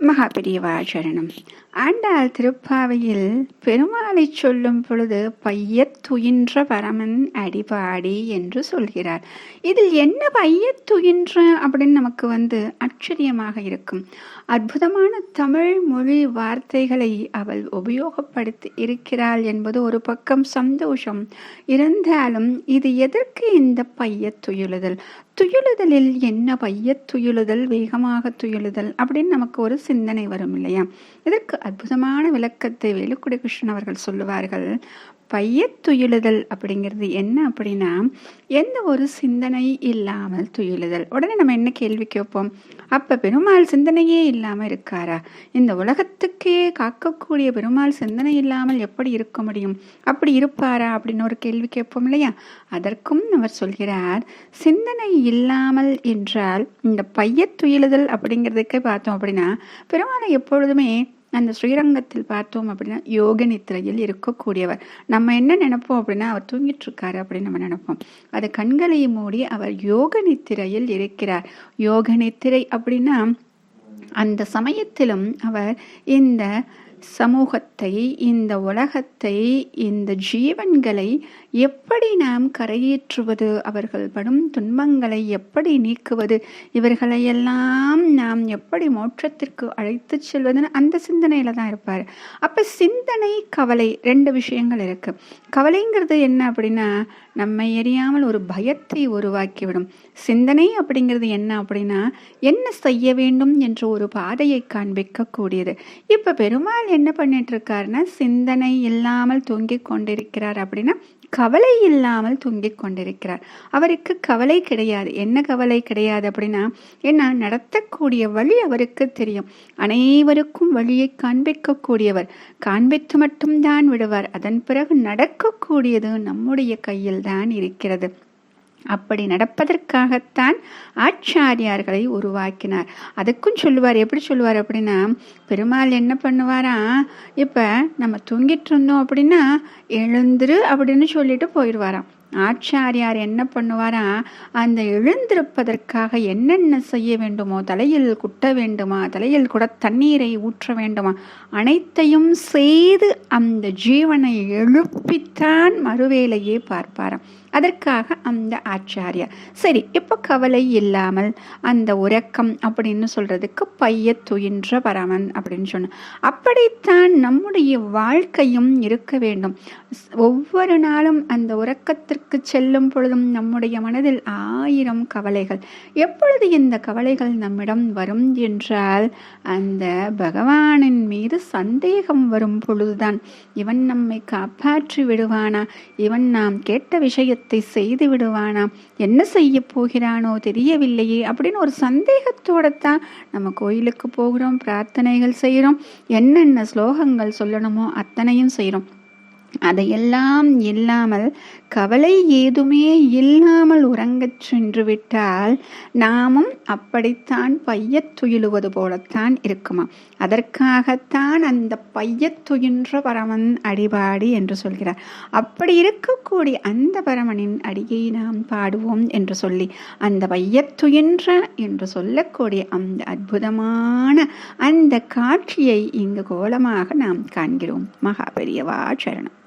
மகாபெரியவாச்சரணம் ஆண்டாள் திருப்பாவையில் பெருமாளை சொல்லும் பொழுது பையத்துயின்ற பரமன் அடிபாடி என்று சொல்கிறார். இதில் என்ன பையத்துயின்ற அப்படின்னு நமக்கு வந்து ஆச்சரியமாக இருக்கும். அற்புதமான தமிழ் மொழி வார்த்தைகளை அவள் உபயோகப்படுத்தி இருக்கிறாள் என்பது ஒரு பக்கம் சந்தோஷம். இருந்தாலும் இது எதற்கு இந்த பையத்துயிலுதல் துயிலுதலில் என்ன பைய துயிலுதல்? வேகமாக துயிலுதல் அப்படின்னு நமக்கு ஒரு சிந்தனை வரும் இல்லையா? இதற்கு அற்புதமான விளக்கத்தை வேலுக்குடி கிருஷ்ணன் அவர்கள் சொல்லுவார்கள். பையத்துயிலுதல் அப்படிங்கிறது என்ன அப்படின்னா எந்த ஒரு சிந்தனை இல்லாமல் துயிலுதல். உடனே நம்ம என்ன கேள்வி கேட்போம்? அப்போ பெருமாள் சிந்தனையே இல்லாமல் இருக்காரா? இந்த உலகத்துக்கே காக்கக்கூடிய பெருமாள் சிந்தனை இல்லாமல் எப்படி இருக்க முடியும்? அப்படி இருப்பாரா அப்படின்னு ஒரு கேள்வி கேட்போம் இல்லையா? அதற்கும் அவர் சொல்கிறார் சிந்தனை இல்லாமல் என்றால் இந்த பையத்துயிலுதல் அப்படிங்கிறதுக்கே பார்த்தோம் அப்படின்னா பெருமாளை எப்பொழுதுமே அந்த ஸ்ரீரங்கத்தில் பார்த்தோம் அப்படின்னா யோக நித்திரையில் இருக்கக்கூடியவர். நம்ம என்ன நினைப்போம் அப்படின்னா அவர் தூங்கிட்டு இருக்காரு அப்படின்னு நம்ம நினைப்போம். அது கண்களை மூடி அவர் யோக நித்திரையில் இருக்கிறார். யோக நித்திரை அப்படின்னா அந்த சமயத்திலும் அவர் இந்த சமூகத்தை இந்த உலகத்தை இந்த ஜீவன்களை எப்படி நாம் கரையேற்றுவது? அவர்கள் படும் துன்பங்களை எப்படி நீக்குவது? இவர்களையெல்லாம் நாம் எப்படி மோட்சத்திற்கு அழைத்து செல்வதுன்னு அந்த சிந்தனையில தான் இருப்பார். அப்ப சிந்தனை கவலை ரெண்டு விஷயங்கள் இருக்கு. கவலைங்கிறது என்ன அப்படின்னா நம்மை எரியாமல் ஒரு பயத்தை உருவாக்கிவிடும். சிந்தனை அப்படிங்கிறது என்ன அப்படின்னா என்ன செய்ய வேண்டும் என்ற ஒரு பாதையை காண்பிக்கக்கூடியது. இப்ப பெருமாள் என்ன பண்ணிட்டு இருக்காருன்னா சிந்தனை இல்லாமல் தொங்கிக் கொண்டிருக்கிறார் அப்படின்னா கவலை இல்லாமல் தொங்கிக் கொண்டிருக்கிறார். அவருக்கு கவலை கிடையாது. என்ன கவலை கிடையாது அப்படின்னா என்ன நடத்தக்கூடிய வழி அவருக்கு தெரியும். அனைவருக்கும் வழியை காண்பிக்கக்கூடியவர். காண்பித்து மட்டும்தான் விடுவார். அதன் பிறகு நடக்கக்கூடியது நம்முடைய கையில் தான் இருக்கிறது. அப்படி நடப்பதற்காகத்தான் ஆச்சாரியார்களை உருவாக்கினார். அதுக்கும் சொல்லுவார் எப்படி சொல்லுவார் அப்படின்னா பெருமாள் என்ன பண்ணுவாரா? இப்போ நம்ம தூங்கிட்டு இருந்தோம் அப்படின்னா எழுந்துரு அப்படின்னு சொல்லிட்டு போயிடுவாராம். ஆச்சாரியார் என்ன பண்ணுவாரா? அந்த எழுந்திருப்பதற்காக என்னென்ன செய்ய வேண்டுமோ தலையில் குட்ட வேண்டுமா தலையில் கூட தண்ணீரை ஊற்ற வேண்டுமா அனைத்தையும் செய்து அந்த ஜீவனை எழுப்பித்தான் மறுவேலையே பார்ப்பாராம். அதற்காக அந்த ஆச்சாரியார். சரி இப்போ கவலை இல்லாமல் அந்த உறக்கம் அப்படின்னு சொல்றதுக்கு பைய துயின்ற பரமன் அப்படின்னு சொன்ன. அப்படித்தான் நம்முடைய வாழ்க்கையும் இருக்க வேண்டும். ஒவ்வொரு நாளும் அந்த உறக்கத்திற்கு செல்லும் பொழுதும் நம்முடைய மனதில் ஆயிரம் கவலைகள். எப்பொழுது இந்த கவலைகள் நம்மிடம் வரும் என்றால் அந்த பகவானின் மீது சந்தேகம் வரும் பொழுதுதான். இவன் நம்மை காப்பாற்றி விடுவானா? இவன் நாம் கேட்ட விஷயத்தை காரியத்தை செய்து விடுவானா? என்ன செய்ய போகிறானோ தெரியவில்லையே அப்படின்னு ஒரு சந்தேகத்தோட தான் நம்ம கோயிலுக்கு போகிறோம் பிரார்த்தனைகள் செய்கிறோம். என்னென்ன ஸ்லோகங்கள் சொல்லணுமோ அத்தனையும் செய்கிறோம். அதையெல்லாம் இல்லாமல் கவலை ஏதுமே இல்லாமல் உறங்கச் சென்று விட்டால் நாமும் அப்படித்தான் பையத் துயிலுவது போலத்தான் இருக்குமா? அதற்காகத்தான் அந்த பையத் துயின்ற பரமன் அடிபாடி என்று சொல்கிறார். அப்படி இருக்கக்கூடிய அந்த பரமனின் அடியை நாம் பாடுவோம் என்று சொல்லி அந்த பையத்துயின்ற என்று சொல்லக்கூடிய அந்த அற்புதமான அந்த காட்சியை இங்கு கோலமாக நாம் காண்கிறோம். மகாபெரியவா சரணம்.